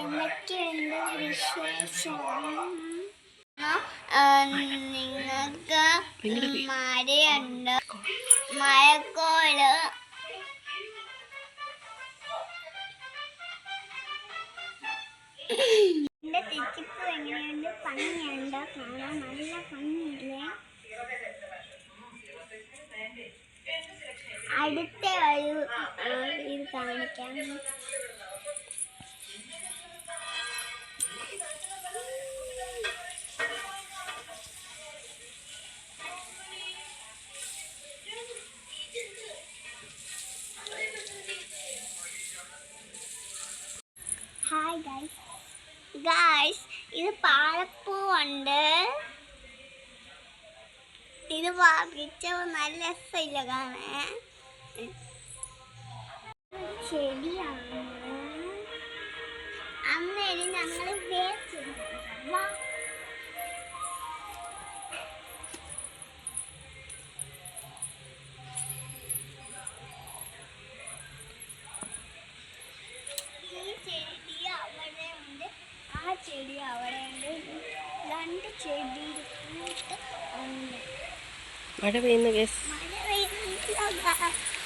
എന്തൊക്കെയുണ്ട് വിശേഷം നിങ്ങൾക്ക് മഴയുണ്ട് മഴക്കോൾ. എന്റെ തെച്ചിപ്പ് എങ്ങനെയുണ്ട്? ഭംഗിയുണ്ട് കാണാൻ നല്ല ഭംഗിയില്ലേ? അടുത്ത ഒരു ഇത് കാണിക്കാം. ഗൈസ് ഗൈസ് ഇത് പാലപ്പൂവുണ്ട്. ഇത് പറിച്ച നല്ല രസമില്ല കാണാൻ. ചെടിയാണ്. അന്നേരം ഞങ്ങൾ വേസ്റ്റ് ഉണ്ട് ചെടി അവിടെ രണ്ട് ചെടി മഴ പെയ്യുന്നു കേസ് മഴ പെയ്യുന്നില്ല